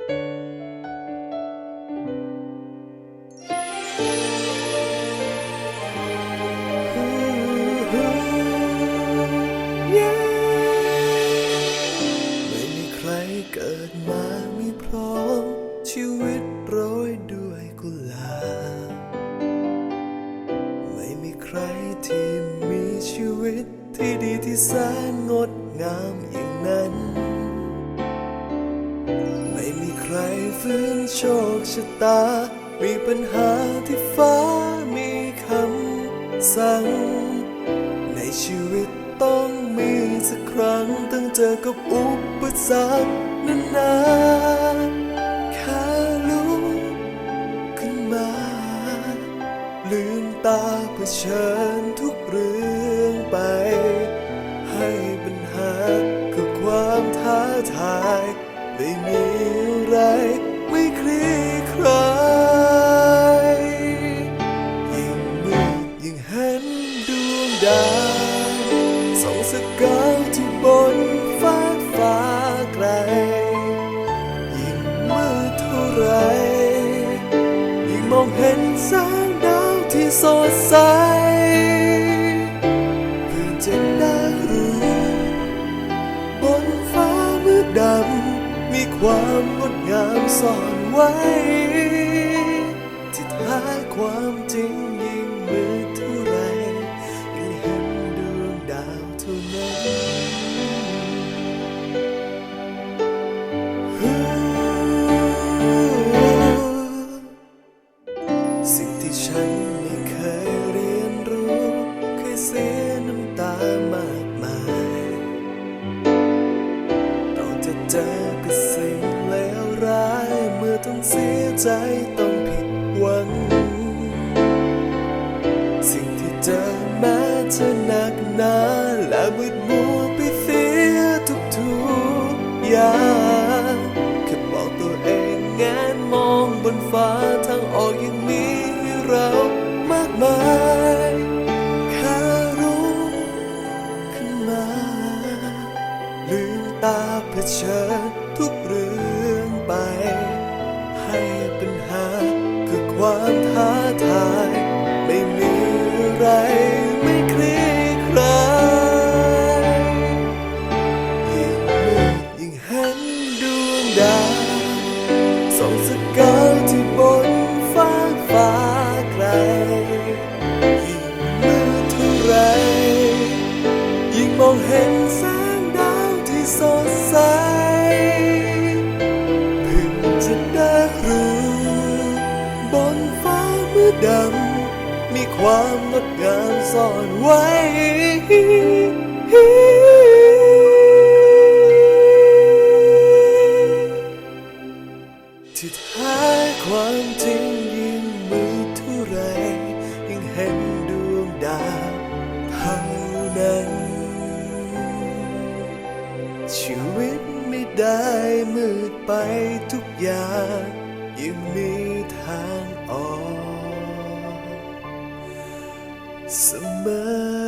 ไม่มีใครเกิดมาไม่พร้อม ชีวิตโรยด้วยกุหลาบไม่มีใครที่มีชีวิตที่ดีที่แสนงดงามอย่างนั้น ไม่มีใครฟื้นโชคชะตา มีปัญหาที่ฟ้ามีคำสั่ง ในชีวิตต้องมีสักครั้งต้องเจอกับอุปสรรคนานาแค่ลุกขึ้นมา ลืมตาเผชิญทุกเรื่องไป ให้ปัญหาคือความท้าทาย ไม่มีอะไรไม่คลี่คลายยิ่งมืดยิ่งเห็นดวงดาวสองสกาวที่บนฟ้าฟ้าไกล ยิ่งมืดเท่าไร ยิ่งมองเห็นแสงดาวที่สดใส ความงดงามซ่อนไว้ที่ท้ายความจริงยิ่งมืดเท่าไรยิ่งเห็นดวงดาวเท่านั้นสิ่งที่ฉันม่ เจะเจอกับสิ่งเลวร้าย เมื่อต้องเสียใจต้องผิดหวัง สิ่งที่เจอแม้จะหนักหนาและมืดมัวไปเสียทุกๆอย่าง ตาเผชิญทุกเรื่องไป ให้ปัญหาคือความท้าทาย ไม่มีอะไรไม่คลี่คลายยิ่งมืดยิ่งเห็นดวงดาวส่องสกาวที่บนฟ้าฟ้าไกลยิ่งมืดเท่าไรยิ่งมองเห็นแสง สดใสเพิ่งจะได้รู้ บนฟ้ามืดดำ มีความงดงามซ่อนไว้ ชีวิตไม่ได้มืดไปทุกอย่างยังมีทางออกเสมอ